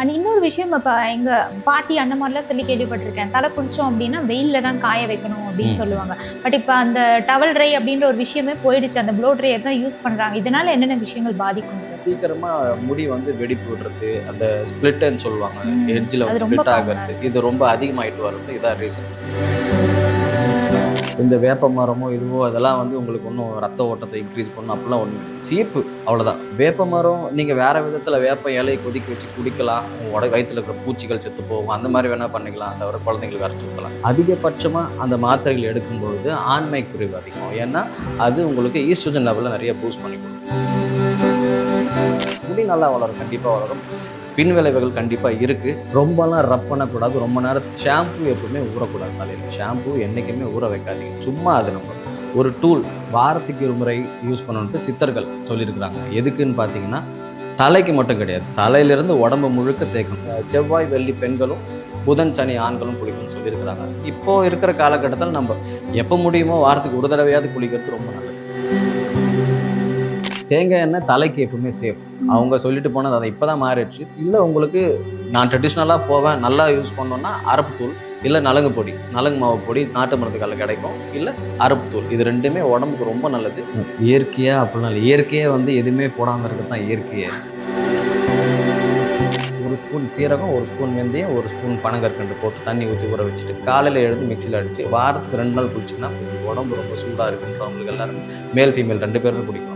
And இன்னொரு விஷயம் இப்போ எங்கள் பாட்டி அந்த மாதிரிலாம் சொல்லி கேள்விப்பட்டிருக்கேன். தலை குளிச்சோம் அப்படின்னா வெயிலில் தான் காய வைக்கணும் அப்படின்னு. சொல்லுவாங்க. பட் இப்போ அந்த டவல் ட்ரை அப்படின்ற ஒரு விஷயமே போயிடுச்சு. அந்த ப்ளோ ட்ரையர் தான் யூஸ் பண்ணுறாங்க இதனால என்னென்ன விஷயங்கள் பாதிக்கும் சார் சீக்கிரமா முடி வந்து வெடிப்பு விடுறது அந்த ஸ்பிளிட்னு சொல்லுவாங்க. எட்ஜில் ரொம்ப ஸ்பிளிட் ஆகிறது இது ரொம்ப அதிகமாயிட்டு வர்றது இதான் ரீசன் இந்த வேப்ப மரமோ இதுவோ அதெல்லாம் வந்து உங்களுக்கு ஒன்றும் ரத்த ஓட்டத்தை இன்க்ரீஸ் பண்ணும் அப்படிலாம் ஒன்றும் சீப்பு அவ்வளோதான் வேப்ப மரம் நீங்கள் வேறு விதத்தில் வேப்ப இலையை கொதிக்க வச்சு குடிக்கலாம். உங்க உட வயித்துல இருக்கிற பூச்சிகள் செத்து போகும். அந்த மாதிரி வேணால் பண்ணிக்கலாம். தவிர குழந்தைங்களுக்கு அரைச்சி கொடுக்கலாம். அதிகபட்சமாக அந்த மாத்திரைகள் எடுக்கும்பொழுது ஆண்மை குறைவு அதிகம். ஏன்னா அது உங்களுக்கு ஈஸ்ட்ரோஜன் லெவலில் நிறைய பூஸ்ட் பண்ணி கொடுக்கும். முடி நல்லா வளரும். கண்டிப்பாக வளரும். பின் விளைவுகள் கண்டிப்பாக இருக்குது ரொம்பலாம் ரப் பண்ணக்கூடாது. ரொம்ப நேரம் ஷாம்பு எப்பவுமே ஊறக்கூடாது தலையில். ஷாம்பு என்றைக்குமே ஊற வைக்காதீங்க. சும்மா அது நம்ம ஒரு டூல் வாரத்துக்கு ஒரு முறை யூஸ் பண்ணணுன்ட்டு சித்தர்கள் சொல்லியிருக்கிறாங்க. எதுக்குன்னு பார்த்தீங்கன்னா தலைக்கு மட்டும் கிடையாது. தலையிலிருந்து உடம்பு முழுக்க தேய்க்கணும். செவ்வாய் வெள்ளி பெண்களும் புதன் சனி ஆண்களும் குளிக்கணும்னு சொல்லியிருக்கிறாங்க. இப்போது இருக்கிற காலகட்டத்தில் நம்ம எப்போ முடியுமோ வாரத்துக்கு ஒரு தடவையாவது குளிக்கிறது ரொம்ப நல்லது. தேங்காய் எண்ணெய் தலைக்கு எப்பவுமே சேஃப் அவங்க சொல்லிட்டு போனது அதை இப்போ தான் மாறிடுச்சு. இல்லை உங்களுக்கு நான் ட்ரெடிஷ்னலாக போவேன் நல்லா யூஸ் பண்ணோன்னா அரப்புத்தூள் இல்லை நலங்கு பொடி நலங்கு மாவு பொடி நாட்டு மருந்துகளில் கிடைக்கும். இல்லை அரப்புத்தூள் இது ரெண்டுமே உடம்புக்கு ரொம்ப நல்லது. இயற்கையாக அப்படிலாம் இல்லை. இயற்கையாக வந்து எதுவுமே போடாமல் இருக்கிறது தான் இயற்கையே. ஒரு ஸ்பூன் சீரகம் ஒரு ஸ்பூன் வெந்தயம் ஒரு ஸ்பூன் பனங்கற்கண்டு போட்டு தண்ணி ஊற்றி ஊற வச்சுட்டு காலையில் எழுந்து மிக்சியில் அடித்து வாரத்துக்கு ரெண்டு நாள் குடிச்சிங்கன்னா உடம்பு ரொம்ப சூடாக இருக்குன்றவங்களுக்கு எல்லாருமே. மேல் ஃபீமேல் ரெண்டு பேரும் குடிக்கணும்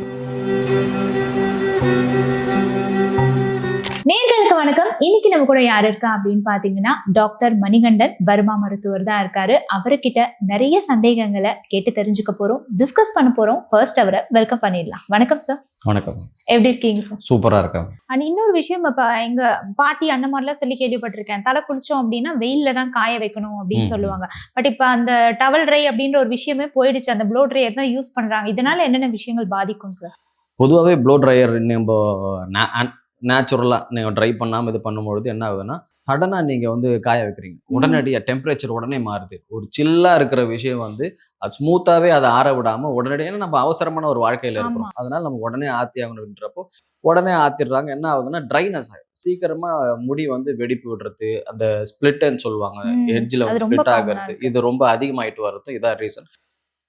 வணக்கம். இன்னைக்கு நம்ம கூட யார் இருக்கா அப்படின்னு பாத்தீங்கன்னா டாக்டர் மணிகண்டன் வர்மா மருத்துவர் தான் இருக்காரு. அவர்கிட்ட நிறைய சந்தேகங்களை கேட்டு தெரிஞ்சுக்க போறோம். டிஸ்கஸ் பண்ண போறோம். ஃபர்ஸ்ட் அவரை வெல்கம் பண்ணிடலாம். வணக்கம் சார் வணக்கம். எப்படி இருக்கீங்க சார் சூப்பராக இருக்கேன். அண்ட் இன்னொரு விஷயம் இப்போ எங்க பாட்டி அந்த மாதிரிலாம் சொல்லி கேள்விப்பட்டிருக்கேன். தலை குளிச்சோம் அப்படின்னா வெயில்ல தான் காய வைக்கணும் அப்படின்னு. சொல்லுவாங்க. பட் இப்போ அந்த டவல் ட்ரை அப்படின்ற ஒரு விஷயமே போயிடுச்சு. அந்த ப்ளோ ட்ரையர் தான் யூஸ் பண்றாங்க. இதனால என்னென்ன விஷயங்கள் பாதிக்கும் சார் பொதுவாகவே ப்ளோ ட்ரையர் நம்ம நேச்சுரலாக நீங்கள் ட்ரை பண்ணாமல் இது பண்ணும்பொழுது என்ன ஆகுதுன்னா சடனாக நீங்கள் வந்து காய வைக்கிறீங்க. உடனடியாக டெம்பரேச்சர் உடனே மாறுது. ஒரு சில்லாக இருக்கிற விஷயம் வந்து அது ஸ்மூத்தாகவே அதை ஆற விடாமல் உடனடியாக நம்ம அவசரமான ஒரு வாழ்க்கையில் இருக்கிறோம். அதனால நம்ம உடனே ஆற்றி ஆகணுன்றப்போ உடனே ஆத்திடுறாங்க. என்ன ஆகுதுன்னா ட்ரைனஸ் ஆகிடும் சீக்கிரமாக முடி வந்து வெடிப்பு விடுறது அந்த ஸ்பிளிட்னு சொல்லுவாங்க. எட்ஜில் அது வந்து ஸ்பிளிட் ஆகிறது. இது ரொம்ப அதிகமாயிட்டு வர்றது இதான் ரீசன்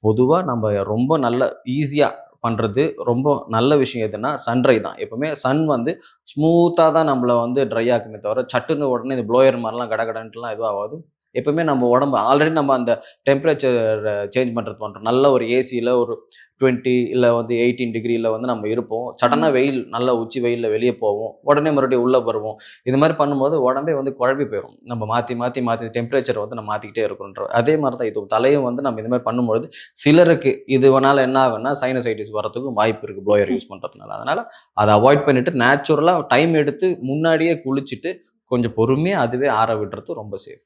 பொதுவாக நம்ம ரொம்ப நல்ல ஈஸியாக பண்ணுறது ரொம்ப நல்ல விஷயம் எதுனா சன்ட்ரை தான். எப்போவுமே சன் வந்து ஸ்மூத்தாக தான் நம்மளை வந்து ட்ரை ஆக்குமே தவிர சட்டுன்னு உடனே இது ப்ளோயர் மாதிரிலாம் கடகடன்ட்டுலாம் எதுவும் ஆகாது எப்பவுமே நம்ம உடம்பு ஆல்ரெடி நம்ம அந்த டெம்பரேச்சர் சேஞ்ச் பண்ணுறது பண்ணுறோம் நல்ல ஒரு ஏசியில் ஒரு டுவெண்ட்டி இல்லை வந்து எயிட்டீன் டிகிரியில் வந்து நம்ம இருப்போம். சடனாக வெயில் நல்ல உச்சி வெயிலில் வெளியே போவோம். உடனே மறுபடியும் உள்ளே வருவோம். இது மாதிரி பண்ணும்போது உடம்பே வந்து குழம்பி போயிடும் நம்ம மாற்றி மாற்றி மாற்றி டெம்பரேச்சர் வந்து நம்ம மாற்றிக்கிட்டே இருக்கணுன்ற அதே மாதிரி தான் இது தலையும் வந்து நம்ம இது மாதிரி பண்ணும்பொழுது சிலருக்கு இதுவனால என்ன ஆகும்னா சைனசைட்டிஸ் வரதுக்கும் வாய்ப்பு இருக்குது ப்ளோயர் யூஸ் பண்ணுறதுனால அதனால் அதை அவாய்ட் பண்ணிவிட்டு நேச்சுரலாக டைம் எடுத்து முன்னாடியே குளிச்சுட்டு கொஞ்சம் பொறுமையாக அதுவே ஆற விடுறது ரொம்ப சேஃப்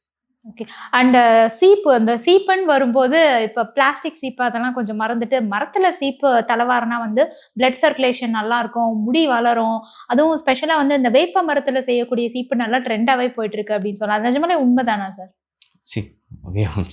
ஓகே அண்ட் சீப்பு அந்த சீப்புன்னு வரும்போது இப்போ பிளாஸ்டிக் சீப்பு அதெல்லாம் கொஞ்சம் மறந்துட்டு மரத்தில் சீப்பு தலைவாரனா வந்து பிளட் சர்க்குலேஷன் நல்லா இருக்கும் முடி வளரும். அதுவும் ஸ்பெஷலாக வந்து இந்த வேப்ப மரத்தில் செய்யக்கூடிய சீப்பு நல்லா ட்ரெண்டாகவே போயிட்டு இருக்கு அப்படின்னு சொல்லலாம் அது நிஜமாலே உண்மைதானா சார் சி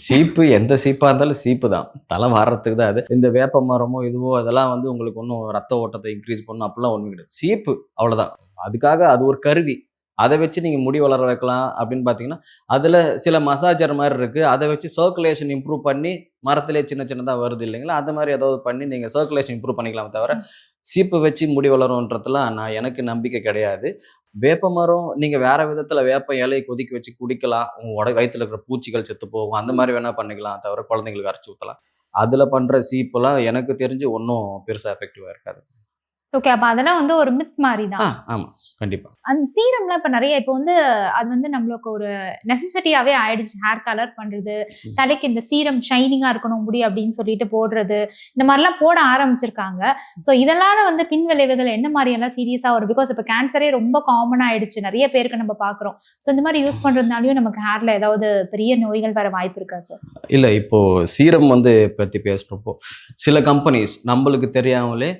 சீப்பு எந்த சீப்பாக இருந்தாலும் சீப்பு தான். தலை வாரத்துக்கு தான் அது. இந்த வேப்ப மரமோ இதுவோ அதெல்லாம் வந்து உங்களுக்கு ஒன்றும் ரத்த ஓட்டத்தை இன்க்ரீஸ் பண்ணும் அப்படிலாம் ஒன்றும் கிடையாது. சீப்பு அவ்வளோதான் அதுக்காக அது ஒரு கருவி. அதை வச்சு நீங்கள் முடி வளர வைக்கலாம் அப்படின்னு பார்த்தீங்கன்னா அதில் சில மசாஜர் மாதிரி இருக்குது அதை வச்சு சர்க்குலேஷன் இம்ப்ரூவ் பண்ணி மரத்திலே சின்ன சின்னதாக வருது இல்லைங்களா? அந்த மாதிரி ஏதாவது பண்ணி நீங்கள் சர்க்குலேஷன் இம்ப்ரூவ் பண்ணிக்கலாம் தவிர சீப்பு வச்சு முடி வளரும்ன்றதுலாம் நான் எனக்கு நம்பிக்கை கிடையாது. வேப்ப மரம் நீங்கள் வேறு விதத்தில் வேப்ப இலையை கொதிக்க வச்சு குடிக்கலாம். உங்கள் உட வயிற்றுல இருக்கிற பூச்சிகள் செத்து போகும். அந்த மாதிரி வேணால் பண்ணிக்கலாம் தவிர குழந்தைங்களுக்கு அரைச்சி ஊற்றலாம் அதில் பண்ணுற சீப்பெல்லாம் எனக்கு தெரிஞ்சு ஒன்றும் பெருசாக எஃபெக்டிவாக இருக்காது. ஓகே அப்போ அதெல்லாம் வந்து ஒரு மித் மாதிரி தான் ஆமாம் கண்டிப்பாக அந்த சீரம்லாம் இப்போ நிறைய இப்போ வந்து அது வந்து நம்மளுக்கு ஒரு நெசசிட்டியாவே ஆயிடுச்சு. ஹேர் கலர் பண்றது ம். தலைக்கு இந்த சீரம் ஷைனிங்கா இருக்கணும் முடி அப்படின்னு சொல்லிட்டு போடுறது இந்த மாதிரிலாம் போட ஆரம்பிச்சிருக்காங்க. ஸோ இதனால வந்து பின் விளைவுகள் என்ன மாதிரி எல்லாம் சீரியஸா வரும்? பிகாஸ் இப்போ கேன்சரே ரொம்ப காமன் ஆயிடுச்சு. நிறைய பேருக்கு நம்ம பாக்குறோம் ஸோ இந்த மாதிரி யூஸ் பண்றதுனாலயும் நமக்கு ஹேர்ல ஏதாவது பெரிய நோய்கள் வர வாய்ப்பு இருக்கா சார் இல்லை இப்போது சீரம் வந்து பற்றி பேசுகிறப்போ சில கம்பெனிஸ் நம்மளுக்கு தெரியாமலே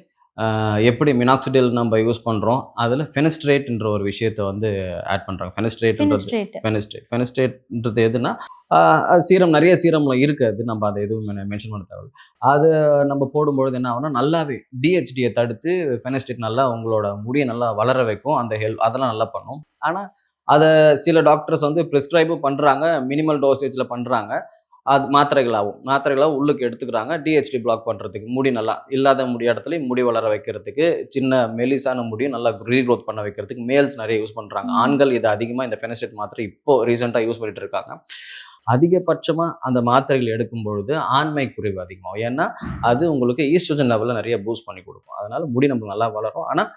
எப்படி மினாக்சிடில் நம்ம யூஸ் பண்ணுறோம் அதில் ஃபெனஸ்ட்ரேட்ன்ற ஒரு விஷயத்தை வந்து ஆட் பண்ணுறாங்க ஃபெனஸ்ட்ரேட்ன்றது ஸ்ட்ரேட் ஃபெனஸ்ட்ரேட் ஃபெனஸ்ட்ரேட்ன்றது எதுனா சீரம் நிறைய சீரம்ல இருக்கு அது நம்ம அதை எதுவும் மென்ஷன் பண்ண தேவை அது நம்ம போடும்பொழுது என்ன ஆகும்னா நல்லாவே டிஹெச்டியை தடுத்து ஃபெனஸ்ட்ரேட் நல்லா உங்களோட முடியை நல்லா வளர வைக்கும். அந்த ஹெல்ப் அதெல்லாம் நல்லா பண்ணும். ஆனால் அதை சில டாக்டர்ஸ் வந்து ப்ரிஸ்கிரைபும் பண்ணுறாங்க மினிமல் டோசேஜில் பண்ணுறாங்க அது மாத்திரைகளாகும் மாத்திரைகளாக உள்ளுக்கு எடுத்துக்கிறாங்க. டிஹெச்டி பிளாக் பண்ணுறதுக்கு முடி நல்லா இல்லாத முடி இடத்துலையும் முடி வளர வைக்கிறதுக்கு சின்ன மெலிசான முடியும் நல்லா ரீக்ரோத் பண்ண வைக்கிறதுக்கு மேல்ஸ் நிறைய யூஸ் பண்ணுறாங்க. ஆண்கள் இது அதிகமாக இந்த ஃபெனஸ்டேட் மாத்திரை இப்போ ரீசெண்டாக யூஸ் பண்ணிட்டு இருக்காங்க. அதிகபட்சமாக அந்த மாத்திரைகள் எடுக்கும் பொழுது ஆண்மை குறைவு அதிகமாகும். ஏன்னா அது உங்களுக்கு ஈஸ்ட்ரோஜன் லெவலில் நிறைய பூஸ்ட் பண்ணி கொடுக்கும். அதனால முடி நம்மளுக்கு நல்லா வளரும். ஆனால்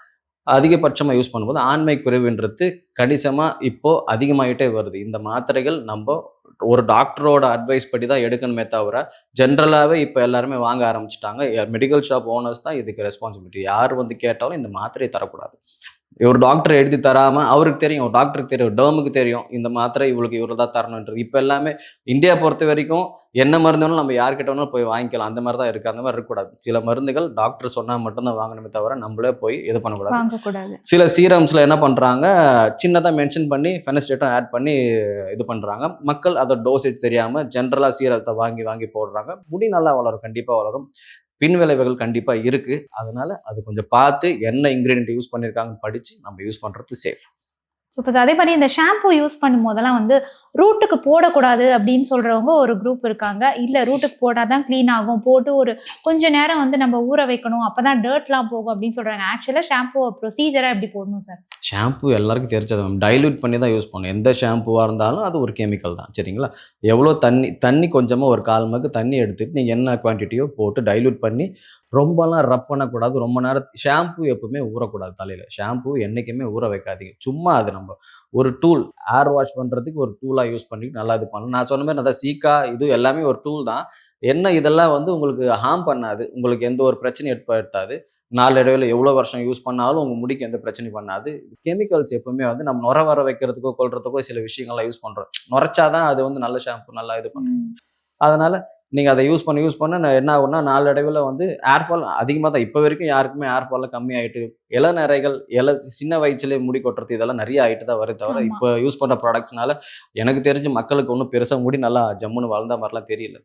அதிகபட்சமாக யூஸ் பண்ணும்போது ஆண்மை குறைவுன்றது கணிசமாக இப்போது அதிகமாகிட்டே வருது. இந்த மாத்திரைகள் நம்ம ஒரு டாக்டரோட அட்வைஸ் படி தான் எடுக்கணுமே தவிர ஜென்ரலாகவே இப்போ எல்லாருமே வாங்க ஆரம்பிச்சிட்டாங்க. மெடிக்கல் ஷாப் ஓனர்ஸ் தான் இதுக்கு ரெஸ்பான்சிபிலிட்டி யார் வந்து கேட்டாலும் இந்த மாத்திரையை தரக்கூடாது. ஒரு டாக்டர் எழுதி தராம அவருக்கு தெரியும் ஒரு டாக்டருக்கு தெரியும் டேர்முக்கு தெரியும் இந்த மாத்திரை இவளுக்கு இவ்வளோ தான் தரணுன்றது. இப்போ எல்லாமே இந்தியா பொறுத்த வரைக்கும் என்ன மருந்து வேணாலும் நம்ம யார்கிட்ட வேணாலும் போய் வாங்கிக்கலாம். அந்த மாதிரி தான் இருக்குது அந்த மாதிரி இருக்கக்கூடாது. சில மருந்துகள் டாக்டர் சொன்னால் மட்டும்தான் வாங்கணுமே தவிர நம்மளே போய் இது பண்ணக்கூடாது. சில சீரம்ஸில் என்ன பண்ணுறாங்க சின்னதாக மென்ஷன் பண்ணி ஃபெனஸ்டேட்டும் ஆட் பண்ணி இது பண்ணுறாங்க மக்கள் அதோட டோசேஜ் தெரியாமல் ஜென்ரலாக சீரத்தை வாங்கி வாங்கி போடுறாங்க. முடி நல்லா வளரும். கண்டிப்பாக வளரும். பின் விளைவுகள் கண்டிப்பாக இருக்குது அதனால் அது கொஞ்சம் பார்த்து என்ன இன்க்ரீடியன்ட் யூஸ் பண்ணியிருக்காங்கன்னு படித்து நம்ம யூஸ் பண்ணுறது சேஃப் இப்போ அதே மாதிரி இந்த ஷாம்பு யூஸ் பண்ணும் போதெல்லாம் வந்து ரூட்டுக்கு போடக்கூடாது அப்படின்னு சொல்கிறவங்க ஒரு குரூப் இருக்காங்க. இல்லை ரூட்டுக்கு போட்டால் தான் க்ளீன் ஆகும். போட்டு ஒரு கொஞ்ச நேரம் வந்து நம்ம ஊற வைக்கணும். அப்பதான் டர்ட்லாம் போகும் அப்படின்னு சொல்கிறாங்க ஆக்சுவலாக ஷாம்பு ப்ரொசீஜராக எப்படி போடணும் சார் ஷாம்பு எல்லாருக்கும் தெரிஞ்சது. மேம் டைல்யூட் பண்ணி தான் யூஸ் பண்ணணும். எந்த ஷாம்புவாக இருந்தாலும் அது ஒரு கெமிக்கல் தான். சரிங்களா? எவ்வளோ தண்ணி தண்ணி கொஞ்சமாக ஒரு கால் மக்கு தண்ணி எடுத்துட்டு நீங்கள் என்ன குவான்டிட்டியோ போட்டு டைல்யூட் பண்ணி ரொம்பலாம் ரப் பண்ணக்கூடாது. ரொம்ப நேரம் ஷாம்பு எப்பவுமே ஊறக்கூடாது தலையில். ஷாம்பு என்றைக்குமே ஊற வைக்காதீங்க. சும்மா அது நம்ம ஒரு டூல் ஏர் வாஷ் பண்ணுறதுக்கு ஒரு டூலாக யூஸ் பண்ணி நல்லா இது பண்ணலாம் நான் சொன்ன மாதிரி அதான் சீக்கா இது எல்லாமே ஒரு டூல் தான். என்ன இதெல்லாம் வந்து உங்களுக்கு ஹார்ம் பண்ணாது உங்களுக்கு எந்த ஒரு பிரச்சனையும் ஏற்படுத்தாது. நாளடைவில் எவ்வளோ வருஷம் யூஸ் பண்ணாலும் உங்கள் முடிக்கு எந்த பிரச்சனையும் பண்ணாது. கெமிக்கல்ஸ் எப்பவுமே வந்து நம்ம நுர வர வைக்கிறதுக்கோ கொள்றதுக்கோ சில விஷயங்கள்லாம் யூஸ் பண்ணுறோம் நுரைச்சாதான் அது வந்து நல்ல ஷாம்பு நல்லா இது பண்ணும். அதனால நீங்கள் அதை யூஸ் பண்ண யூஸ் பண்ண என்ன ஆகும்னா நாளடைவில் வந்து ஏர்ஃபால் அதிகமாக தான் இப்போ வரைக்கும் யாருக்குமே ஏர்ஃபால் கம்மி ஆயிட்டு இள நிறைகள் இல சின்ன வயசுலேயே முடி கொட்டுறது இதெல்லாம் நிறைய ஆயிட்டு தான் வருது தவிர. இப்போ யூஸ் பண்ணுற ப்ராடக்ட்ஸ்னால எனக்கு தெரிஞ்சு மக்களுக்கு ஒன்றும் பெருசாக முடி நல்லா ஜம்முன்னு வளர்ந்த மாதிரிலாம் தெரியல.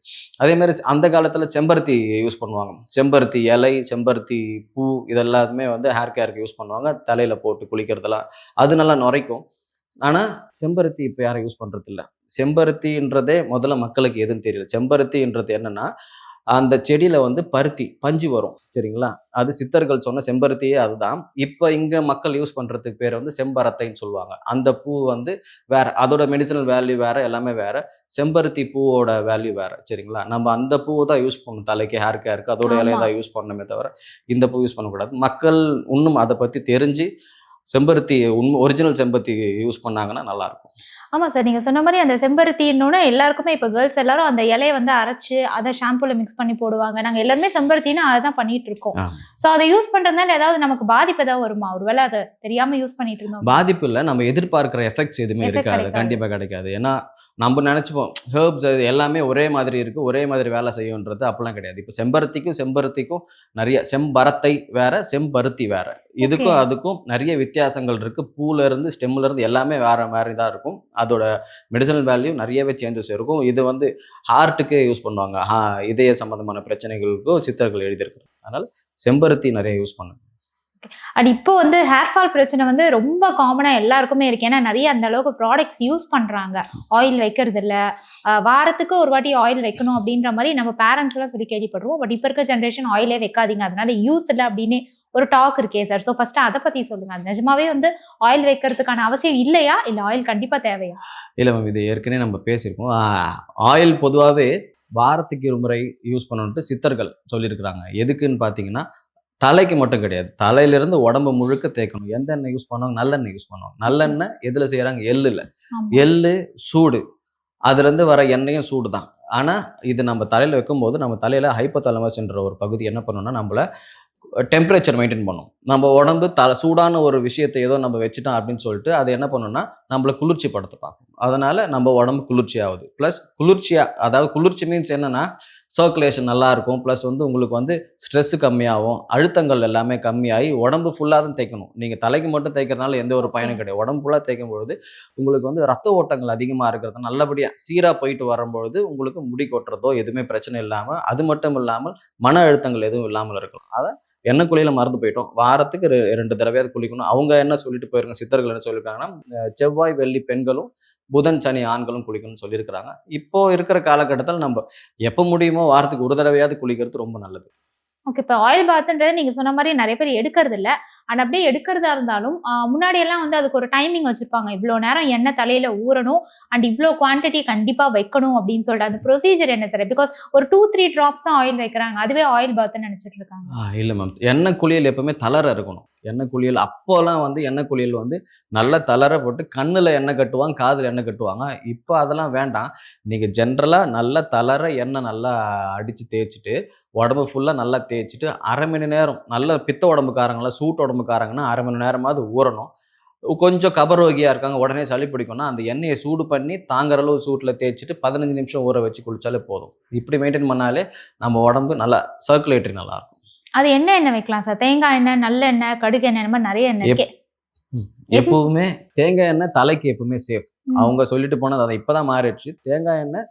அதே மாதிரி அந்த காலத்தில் செம்பருத்தி யூஸ் பண்ணுவாங்க. செம்பருத்தி இலை செம்பருத்தி பூ இதெல்லாத்துமே வந்து ஹேர் கேருக்கு யூஸ் பண்ணுவாங்க. தலையில் போட்டு குளிக்கிறதெல்லாம் அது நல்லா நுரைக்கும். ஆனால் செம்பருத்தி இப்போ யாரும் யூஸ் பண்ணுறது இல்ல செம்பருத்தின்றதே முதல்ல மக்களுக்கு எதுன்னு தெரியல. செம்பருத்தின்றது என்னன்னா அந்த செடியில வந்து பருத்தி பஞ்சு வரும். சரிங்களா? அது சித்தர்கள் சொன்ன செம்பருத்தியே அதுதான். இப்போ இங்க மக்கள் யூஸ் பண்றதுக்கு பேர் வந்து செம்பரத்தைன்னு சொல்லுவாங்க. அந்த பூ வந்து வேற அதோட மெடிசனல் வேல்யூ வேற எல்லாமே வேற. செம்பருத்தி பூவோட வேல்யூ வேற. சரிங்களா? நம்ம அந்த பூவை தான் யூஸ் பண்ணணும். தலைக்கு ஹேர் கேருக்கு அதோட இலையை. தான் யூஸ் பண்ணணுமே தவிர இந்த பூ யூஸ் பண்ணக்கூடாது. மக்கள் இன்னும் அதை பத்தி தெரிஞ்சு செம்பருத்தி உண்மை ஒரிஜினல் செம்பருத்தி யூஸ் பண்ணாங்கன்னா நல்லாயிருக்கும். இருக்கும் ஆமா சார் நீங்க சொன்ன மாதிரி அந்த செம்பருத்தின்னொன்னு எல்லாருக்குமே இப்ப கேர்ள்ஸ் எல்லாரும் அந்த இலையை வந்து அரைச்சு அதை ஷாம்புல மிக்ஸ் பண்ணி போடுவாங்க. நாங்க எல்லாருமே செம்பருத்தின்னு அதுதான் பண்ணிட்டு இருக்கோம். சோ அதை யூஸ் பண்றதுனால ஏதாவது நமக்கு பாதிப்பு ஏதாவது வருமா? ஒருவேளை அதை தெரியாம யூஸ் பண்ணிட்டு இருந்தோம். பாதிப்பு இல்லை. நம்ம எதிர்பார்க்கிற எஃபெக்ட்ஸ் எதுவுமே இருக்காது. கிடைக்காது. கண்டிப்பா கிடைக்காது. ஏன்னா நம்ம நினைச்சுப்போம் ஹேர்ப்ஸ் அது எல்லாமே ஒரே மாதிரி இருக்கு ஒரே மாதிரி வேலை செய்யும்ன்றது அப்படிலாம் கிடையாது. இப்போ செம்பருத்திக்கும் செம்பருத்திக்கும் நிறைய செம்பரத்தை வேற செம்பருத்தி வேற. இதுக்கும். அதுக்கும் நிறைய வித்தியாசங்கள் இருக்கு. பூல இருந்து ஸ்டெம்ல இருந்து எல்லாமே வேற மாதிரி தான் இருக்கும். அதோட மெடிசனல் வேல்யூ நிறையவே சேஞ்சஸ் இருக்கும். இது வந்து ஹார்ட்டுக்கு யூஸ் பண்ணுவாங்க. இதய சம்பந்தமான பிரச்சனைகளுக்கும் சித்தர்கள் எழுதியிருக்காங்க அதனால் செம்பருத்தி நிறைய யூஸ் பண்ணுங்க. அண்ட் இப்போ வந்து ஹேர் ஃபால் பிரச்சனை வந்து ரொம்ப காமனாக எல்லாருக்குமே இருக்கு. ஏன்னா நிறைய அந்த அளவுக்கு ப்ராடக்ட்ஸ் யூஸ் பண்ணுறாங்க ஆயில் வைக்கிறது இல்லை வாரத்துக்கு ஒரு வாட்டி ஆயில் வைக்கணும் அப்படின்ற மாதிரி நம்ம பேரண்ட்ஸ்லாம் சொல்லி கேள்விப்படுறோம். பட் இப்போ இருக்க ஜென்ரேஷன் ஆயிலே வைக்காதீங்க. அதனால யூஸ் இல்லை அப்படின்னு ஒரு டாக் இருக்கே சார் ஸோ ஃபர்ஸ்ட் அதை பத்தி சொல்லுங்க. அது நிஜமாவே வந்து ஆயில் வைக்கிறதுக்கான அவசியம் இல்லையா? இல்ல ஆயில் கண்டிப்பா தேவையா? இல்லை மேம் இது ஏற்கனவே நம்ம பேசியிருக்கோம். ஆயில் பொதுவாகவே வாரத்துக்கு ஒரு முறை யூஸ் பண்ணணுன்ட்டு சித்தர்கள் சொல்லியிருக்கிறாங்க. எதுக்குன்னு பார்த்தீங்கன்னா தலைக்கு மட்டும் கிடையாது. தலையிலிருந்து உடம்பு முழுக்க தேய்க்கணும். எந்த எண்ணெய் யூஸ் பண்ணுவாங்க? நல்லெண்ணெய் யூஸ் பண்ணுவாங்க. நல்லெண்ணெய் எதில் செய்கிறாங்க எள்ளுல. எள்ளு சூடு. அதுலேருந்து வர எண்ணெயும் சூடு தான். ஆனால் இது நம்ம தலையில் வைக்கும்போது நம்ம தலையில் ஹைப்போதலமஸ்ன்ற ஒரு பகுதி என்ன பண்ணணும்னா நம்மள டெம்பரேச்சர் மெயின்டைன் பண்ணும். நம்ம உடம்பு தலை சூடான ஒரு விஷயத்தை ஏதோ நம்ம வச்சுட்டோம் அப்படின்னு சொல்லிட்டு அது என்ன பண்ணும்னா நம்மளை குளிர்ச்சி படுத்த பார்க்கும். அதனால் நம்ம உடம்பு குளிர்ச்சி ஆகுது. ப்ளஸ் குளிர்ச்சியாக அதாவது குளிர்ச்சி மீன்ஸ் என்னென்னா சர்க்குலேஷன் நல்லாயிருக்கும் ப்ளஸ் வந்து உங்களுக்கு வந்து ஸ்ட்ரெஸ்ஸு கம்மியாகும். அழுத்தங்கள் எல்லாமே கம்மியாகி உடம்பு ஃபுல்லாக தான் தேய்க்கணும். நீங்கள் தலைக்கு மட்டும் தேய்க்கிறதுனால எந்த ஒரு பயனும் கிடையாது. உடம்பு ஃபுல்லாக தேய்க்கும் பொழுது உங்களுக்கு வந்து ரத்த ஓட்டங்கள் அதிகமாக இருக்கிறது நல்லபடியாக சீராக போயிட்டு வரும்பொழுது உங்களுக்கு முடி கொட்டுறதோ எதுவுமே பிரச்சனை இல்லாமல் அது மட்டும் இல்லாமல் மன அழுத்தங்கள் எதுவும் இல்லாமல் இருக்கலாம். அதை எண்ணெய் மறந்து போயிட்டோம். வாரத்துக்கு ரெ- ரெண்டு தடவையாவது குளிக்கணும். அவங்க என்ன சொல்லிட்டு போயிருக்காங்க சித்தர்கள் என்ன சொல்லியிருக்காங்கன்னா செவ்வாய் வெள்ளி பெண்களும் புதன் சனி ஆண்களும் குளிக்கணும்னு சொல்லியிருக்கிறாங்க. இப்போ இருக்கிற காலகட்டத்தில் நம்ம எப்போ முடியுமோ வாரத்துக்கு ஒரு தடவையாவது குளிக்கிறது ரொம்ப நல்லது. ஓகே இப்போ ஆயில் பாத்துன்றது நீங்க சொன்ன மாதிரி நிறைய பேர் எடுக்கிறது இல்லை. ஆனால் அப்படியே எடுக்கிறதா இருந்தாலும் முன்னாடியெல்லாம் முன்னாடி எல்லாம் வந்து அதுக்கு ஒரு டைமிங் வச்சிருப்பாங்க. இவ்வளோ நேரம் எண்ணெய் தலையில ஊறணும். அண்ட் இவ்வளோ குவான்டிட்டி கண்டிப்பா வைக்கணும் அப்படின்னு சொல்லிட்டு அந்த ப்ரொசீஜர் என்ன சார் பிகாஸ் ஒரு டூ த்ரீ ட்ராப்ஸ் தான் ஆயில் வைக்கிறாங்க. அதுவே ஆயில் பாத்துன்னு நினைச்சிட்டு இருக்காங்க. இல்லை மேம் எண்ணெய் குளியல் எப்பவுமே தளர இருக்கணும். எண்ணெய் குளியல். அப்போலாம் வந்து எண்ணெய் குளியல் வந்து நல்லா தளர போட்டு கண்ணில் எண்ணெய் கட்டுவாங்க காதில் எண்ணெய் கட்டுவாங்க. இப்போ அதெல்லாம் வேண்டாம். நீங்கள் ஜென்ரலாக நல்லா தளர எண்ணெய் நல்லா அடித்து தேய்ச்சிட்டு உடம்பு ஃபுல்லாக நல்லா தேய்ச்சிட்டு அரை மணி நேரம் நல்ல பித்த உடம்புக்காரங்களா சூட்டு உடம்புக்காரங்கன்னா அரை மணி நேரமாவது ஊறணும். கொஞ்சம் கபரோகியாக இருக்காங்க உடனே சளி பிடிக்கும்னா அந்த எண்ணெயை சூடு பண்ணி தாங்குற அளவு சூட்டில் தேய்ச்சிட்டு பதினஞ்சு நிமிஷம் ஊற வச்சு குளித்தாலே போதும். இப்படி மெயின்டைன் பண்ணாலே நம்ம உடம்பு நல்லா சர்க்குலேட்டரி நல்லாயிருக்கும் அது என்ன எண்ணெய் வைக்கலாம் சார்? தேங்காய் எண்ணெய் நல்ல எண்ணெய் கடுகு எண்ணெய் மாதிரி நிறைய எண்ணெய் இருக்கே. எப்பவுமே தேங்காய் எண்ணெய் தலைக்கு எப்பவுமே சேஃப். அவங்க சொல்லிட்டு போனது அதை இப்பதான் மாறிடுச்சு. தேங்காய் எண்ணெய்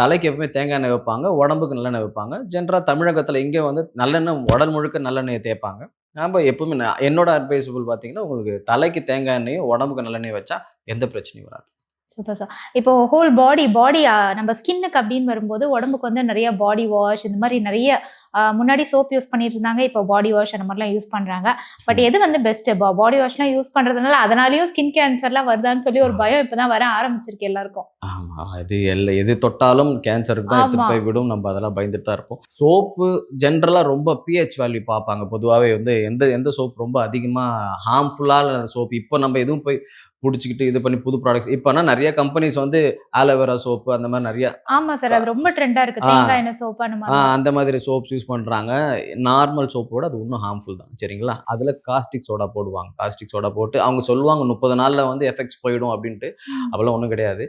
தலைக்கு எப்பவுமே தேங்காய் எண்ணெய் வைப்பாங்க. உடம்புக்கு நல்லெண்ணெய் வைப்பாங்க. ஜென்ரலாக தமிழகத்தில் இங்கே வந்து நல்லெண்ணெய் உடல் முழுக்க நல்லெண்ணெயை தேய்ப்பாங்க. நம்ம எப்பவுமே என்னோட அட்வைசபிள் பார்த்தீங்கன்னா உங்களுக்கு தலைக்கு தேங்காய் எண்ணெயும் உடம்புக்கு நல்லெண்ணெய் வச்சா எந்த பிரச்சனையும் வராது. சூப்பர் சார் இப்போ ஹோல் பாடி பாடி நம்ம ஸ்கின்னுக்கு அப்படின்னு வரும்போது உடம்புக்கு வந்து நிறைய பாடி வாஷ் இந்த மாதிரி நிறைய ஆ, முன்னாடி சோப் யூஸ் பண்ணிட்டு இருந்தாங்க இப்போ பாடி வாஷ் அந்த மாதிரிலாம் யூஸ் பண்றாங்க. பட் எது வந்து பெஸ்ட் பாடி வாஷ்லாம் யூஸ் பண்றதுனால அதனாலயும் ஸ்கின் கேன்சர்லாம் வருதான்னு சொல்லி ஒரு பயம் இப்பதான் வர ஆரம்பிச்சிருக்கு எல்லாருக்கும். ஆமா அது எல்ல எது தொட்டாலும் கேன்சருக்கு தான் எடுத்துட்டு ஆமா. போய் விடும். நம்ம அதெல்லாம் பயந்துட்டு தான் இருப்போம். சோப்பு ஜென்ரலாக ரொம்ப பிஹெச் வேல்யூ பார்ப்பாங்க. பொதுவாகவே வந்து எந்த எந்த சோப் ரொம்ப அதிகமாக ஹார்ம்ஃபுல்லான சோப் இப்போ நம்ம எதுவும் போய் பிடிச்சிக்கிட்டு இது பண்ணி புது ப்ராடக்ட்ஸ் இப்போனா நிறைய கம்பெனிஸ் வந்து ஆலோவேரா சோப்பு அந்த மாதிரி நிறைய ஆமா சார் அது ரொம்ப ட்ரெண்டா இருக்கு. ஆ. தேங்காய் எண்ணெய் சோப் அந்த மாதிரி. அந்த மாதிரி சோப்ஸ் யூஸ் பண்ணுறாங்க நார்மல் சோப்போட அது இன்னும் ஹார்ம்ஃபுல் தான். சரிங்களா? அதில் காஸ்டிக் சோடா போடுவாங்க. காஸ்டிக் சோடா போட்டு அவங்க சொல்லுவாங்க முப்பது நாளில் வந்து எஃபெக்ட்ஸ் போயிடும் அப்படின்ட்டு. அப்போல்லாம் ஒன்றும் கிடையாது.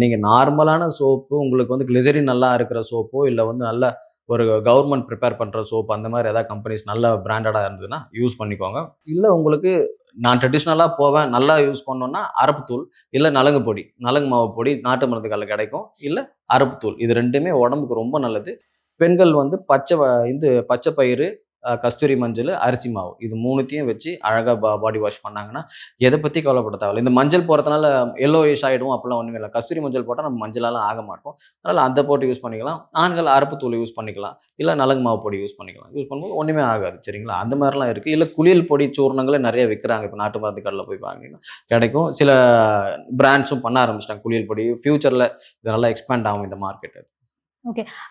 நீங்கள் நார்மலான சோப்பு உங்களுக்கு வந்து கிளிசரின் நல்லா இருக்கிற சோப்போ இல்லை வந்து நல்ல ஒரு கவர்மெண்ட் ப்ரிப்பேர் பண்ணுற சோப் அந்த மாதிரி ஏதாவது கம்பெனிஸ் நல்ல பிராண்டடாக இருந்ததுன்னா யூஸ் பண்ணிக்கோங்க. இல்லை உங்களுக்கு நான் ட்ரெடிஷ்னலாக போவேன் நல்லா யூஸ் பண்ணோன்னா அரப்புத்தூள் இல்லை நலங்கு பொடி நலங்கு மாவு பொடி நாட்டு மருந்து கல்ல கிடைக்கும் இல்லை அரப்புத்தூள். இது ரெண்டுமே உடம்புக்கு ரொம்ப நல்லது. பெண்கள் வந்து பச்சை வ- இது பச்சை பயிறு கஸ்தூரி மஞ்சள் அரிசி மாவு. இது மூணுத்தையும் வச்சு அழகாக பா பாடி வாஷ் பண்ணாங்கன்னா எதை பற்றி கவலைப்பட தேவையில்ல. இந்த மஞ்சள் போகிறதுனால எல்லோயிஷ் ஆகிடும் அப்படிலாம் ஒன்றுமே இல்லை. கஸ்தூரி மஞ்சள் போட்டால் நம்ம மஞ்சளாலாம் ஆக மாட்டோம். அதனால் அதை போட்டு யூஸ் பண்ணிக்கலாம். ஆண்கள் அரப்பு தூள் யூஸ் பண்ணிக்கலாம். இல்லை நலங்கு மாவு பொடி யூஸ் பண்ணிக்கலாம். யூஸ் பண்ணும்போது ஒன்றுமே ஆகாது சரிங்களா? அந்த மாதிரிலாம் இருக்குது இல்லை குளியல் பொடி சூர்ணங்களே நிறைய விற்கிறாங்க இப்போ நாட்டு மருந்து கடையில் போய் வாங்கினீங்கன்னா கிடைக்கும். சில பிராண்ட்ஸும் பண்ண ஆரம்பிச்சிட்டாங்க. குளியல் பொடி ஃப்யூச்சரில் இது நல்லா எக்ஸ்பேண்ட் ஆகும் இந்த மார்க்கெட்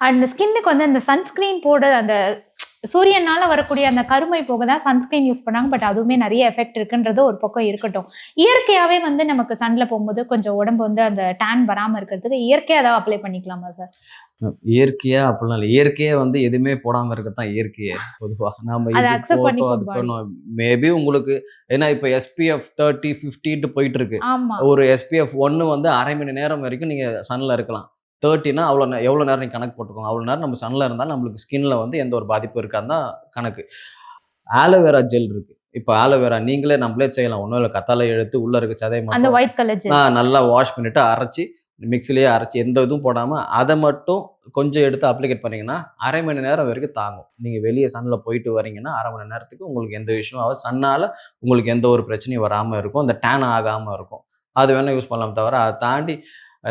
அண்ட் ஸ்கின்னுக்கு வந்து அந்த சன்ஸ்கிரீன் போட அந்த சூரியனால வரக்கூடிய அந்த கருமை போக தான் சன்ஸ்கிரீன் யூஸ் பண்ணாங்க பட் அதுவுமே நிறைய எஃபெக்ட் இருக்குன்றது ஒரு பக்கம் இருக்கட்டும். இயற்கையாவே வந்து நமக்கு சன்ல போகும்போது கொஞ்சம் உடம்பு வந்து அந்த டேன் வராம இருக்கிறதுக்கு இயற்கையா ஏதாவது அப்ளை பண்ணிக்கலாமா சார் இயற்கையா அப்படிலாம் இல்லை. இயற்கையே வந்து எதுவுமே போடாம இருக்கத்தான் இயற்கையே பொதுவா. நம்ம பண்ணிக்கும் அது. பண்ணோம்? மேபி உங்களுக்கு ஏன்னா இப்போ எஸ்பிஎஃப் தேர்ட்டி ஃபிஃப்டின்ட்டு போயிட்டு இருக்கு. ஒரு எஸ்பிஎஃப் ஒன்று வந்து அரை மணி நேரம் வரைக்கும் நீங்க சன்ல இருக்கலாம். தேர்ட்டினா அவ்வளோ எவ்வளோ நேரம் கணக்கு போட்டுக்கோங்க. அவ்வளோ நேரம் நம்ம சன்ல இருந்தால் நம்மளுக்கு ஸ்கின்ல வந்து எந்த ஒரு பாதிப்பும் இருக்காது தான் கணக்கு. ஆலோவேரா ஜெல் இருக்கு. இப்போ ஆலோவேரா நீங்களே நம்மளே செய்யலாம். ஒன்றும் இல்லை கத்தாழை எடுத்து உள்ள இருக்க சதை அந்த ஒயிட் கலர் ஜெல் நான் நல்லா வாஷ் பண்ணிட்டு அரைச்சி மிக்ஸிலேயே அரைச்சி எந்த இதுவும் போடாமல் அதை மட்டும் கொஞ்சம் எடுத்து அப்ளிகேட் பண்ணீங்கன்னா அரை மணி நேரம் வரைக்கும் தாங்கும். நீங்கள் வெளியே சன்னில் போயிட்டு வரீங்கன்னா அரை மணி நேரத்துக்கு உங்களுக்கு எந்த விஷயம் ஆகாது. சன்னால் உங்களுக்கு எந்த ஒரு பிரச்சனையும் வராமல் இருக்கும். அந்த டேன் ஆகாமல் இருக்கும். அது வேணால் யூஸ் பண்ணலாம் தவிர அதை தாண்டி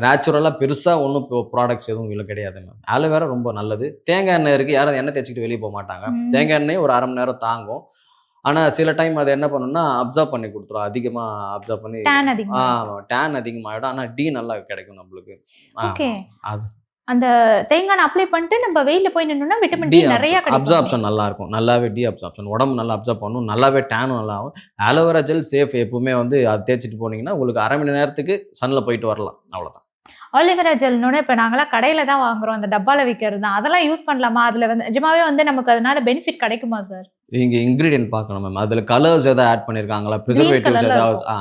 நேச்சுரலாக பெருசாக ஒன்றும் ப்ராடக்ட்ஸ் எதுவும் இல்லை கிடையாது மேம் ஆலோவேரா ரொம்ப நல்லது. தேங்காய் எண்ணெய் இருக்குது யாரும் எண்ணெய் தேய்ச்சிக்கிட்டு வெளியே போக மாட்டாங்க. தேங்காய் எண்ணெய் ஒரு அரை மணி நேரம் தாங்கும். ஆனால் சில டைம் அதை என்ன பண்ணுன்னா அப்சர்வ் பண்ணி கொடுத்துரும். அதிகமாக அப்சர்வ் பண்ணி டேன் அதிகமாகிடும் ஆனால் டி நல்லா கிடைக்கும் நம்மளுக்கு. அது. அந்த தேங்காய் அப்ளை பண்ணிட்டு நம்ம வெயில போய் நின்னோம்னா விட்டமின் டி நிறைய அப்சார்ப்ஷன் நல்லா இருக்கும் நல்லாவே டி அப்சார்ப்ஷன் உடம்பு நல்லா அப்சர்வ் பண்ணும். நல்லாவே டேனும் நல்லா ஆகும். ஆலோவேரா ஜெல் சேஃப் எப்பவுமே வந்து அது தேய்ச்சிட்டு போனீங்கன்னா உங்களுக்கு அரை மணி நேரத்துக்கு சன்னில் போயிட்டு வரலாம். அவ்வளோதான் ஆலிவேரா ஜெல்னோட இப்போ நாங்களாம் கடையில தான் வாங்குறோம். அந்த டப்பால விற்கிறது தான். அதெல்லாம் யூஸ் பண்ணலாமா? அதுல வந்து நிஜமாவே வந்து நமக்கு அதனால பெனிஃபிட் கிடைக்குமா சார் இங்கே இன்க்ரீடியன்ட் பார்க்கணும் மேம் அதில் கலர்ஸ் எதாவது ஆட் பண்ணியிருக்காங்களா ப்ரிசர்வேட்டிவ்ஸ் ஏதாவது ஆ.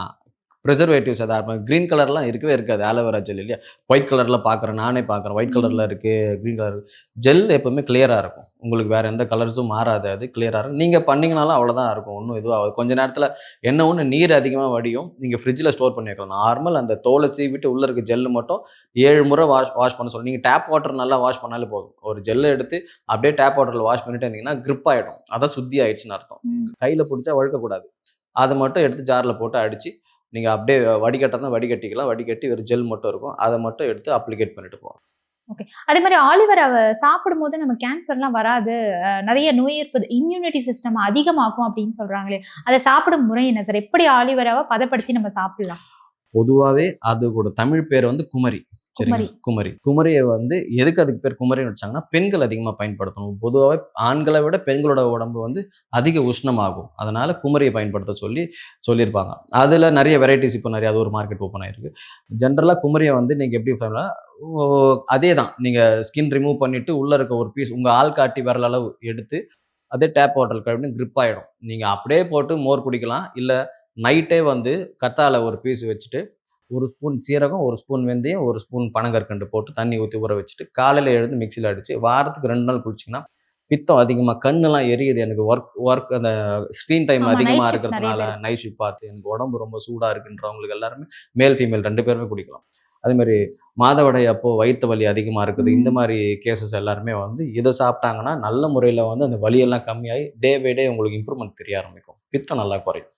ப்ரிசர்வேட்டிவ்ஸ் எதாவது க்ரீன் கலர்லாம் இருக்கவே இருக்காது. ஆலோவேரா ஜெல் இல்லையா? ஒயிட் கலரில் பார்க்குறேன் நானே பார்க்குறேன். ஒயிட் கலரில் இருக்குது க்ரீன் கலர் ஜெல் எப்பவுமே கிளியராக இருக்கும். உங்களுக்கு வேறு எந்த கலர்ஸும் மாறாது. அது கிளியராக இருக்கும். நீங்கள் பண்ணிங்கனாலும் அவ்வளோதான் இருக்கும். ஒன்றும் இதுவும் ஆகாது. கொஞ்ச நேரத்தில் என்ன ஒன்று நீர் அதிகமாக வடியும் நீங்கள் ஃப்ரிட்ஜில் ஸ்டோர் பண்ணி வைக்கலாம் நார்மல் அந்த தோலை சீவிட்டு உள்ளே இருக்க ஜெல்லு மட்டும் ஏழு முறை வாஷ் வாஷ் பண்ண சொல்லி. நீங்கள் டேப் வாட்டர் நல்லா வாஷ் பண்ணாலே போதும். ஒரு ஜெல்லை எடுத்து அப்படியே டேப் வாட்டரில் வாஷ் பண்ணிட்டு இருந்தீங்கன்னா grip ஆகிடும் அதான் சுத்தி ஆயிடுச்சுன்னு அர்த்தம். கையில் பிடிச்சா வழுக்கக்கூடாது. அதை மட்டும் எடுத்து ஜாரில் போட்டு அடித்து நீங்கள் அப்படியே வடிகட்டினா வடிகட்டிக்கலாம். வடிகட்டி ஒரு ஜெல் மட்டும் இருக்கும். அதை மட்டும் எடுத்து அப்ளிகேட் பண்ணிட்டு போகலாம். அதே மாதிரி ஆலிவராவை சாப்பிடும்போது நம்ம கேன்சர்லாம் வராது. நிறைய நோய் எதிர்ப்பு இம்யூனிட்டி சிஸ்டம் அதிகமாக்கும் அப்படின்னு சொல்றாங்களே. அதை சாப்பிடும் முறை என்ன சார் எப்படி ஆலிவராவை பதப்படுத்தி நம்ம சாப்பிடலாம்? பொதுவாகவே அதோட தமிழ் பேர் வந்து குமரி. சரிங்களா? குமரி. குமரி. குமரியை வந்து எதுக்கு அதுக்கு பேர் குமரின்னு வச்சாங்கன்னா பெண்கள் அதிகமாக பயன்படுத்தணும். பொதுவாகவே ஆண்களை விட பெண்களோட உடம்பு வந்து அதிக உஷ்ணமாகும். அதனால குமரியை பயன்படுத்த சொல்லி சொல்லியிருப்பாங்க. அதில் நிறைய வெரைட்டிஸ் இப்போ நிறைய அது ஒரு மார்க்கெட் ஓப்பன் ஆயிருக்கு. ஜென்ரலாக குமரியை வந்து நீங்கள் எப்படி அதே தான் நீங்கள் ஸ்கின் ரிமூவ் பண்ணிவிட்டு உள்ளே இருக்க ஒரு பீஸ் உங்கள் ஆள் காட்டி விரல் அளவு எடுத்து அதே டேப் வாட்டர் கழுவி grip ஆகிடும் நீங்கள் அப்படியே போட்டு மோர் குடிக்கலாம். இல்லை நைட்டே வந்து கத்தால ஒரு பீஸ் வச்சுட்டு ஒரு ஸ்பூன் சீரகம் ஒரு ஸ்பூன் வெந்தயம் ஒரு ஸ்பூன் பனங்கற்கண்டு போட்டு தண்ணி ஊற்றி ஊற வச்சுட்டு காலையில் எழுந்து மிக்சியில் அடித்து வாரத்துக்கு ரெண்டு நாள் குளிச்சிங்கன்னா பித்தம் அதிகமாக கண்ணெல்லாம் எரியுது. எனக்கு ஒர்க் ஒர்க் அந்த ஸ்க்ரீன் டைம் அதிகமாக இருக்கிறதுனால நைட் ஷிஃப்ட் பார்த்து எனக்கு உடம்பு ரொம்ப சூடாக இருக்குன்றவங்களுக்கு எல்லாருமே மேல் ஃபீமேல் ரெண்டு பேருமே குடிக்கலாம் அதே மாதிரி மாதவிடாய் அப்போ வயிற்று வலி அதிகமாக இருக்குது. இந்த. மாதிரி கேசஸ் எல்லாருமே வந்து இதை சாப்பிட்டாங்கன்னா நல்ல முறையில் வந்து அந்த வலியெல்லாம் கம்மியாகி டே பை டே உங்களுக்கு இம்ப்ரூவ்மெண்ட் தெரிய ஆரம்பிக்கும். பித்தம் நல்லா குறையும்.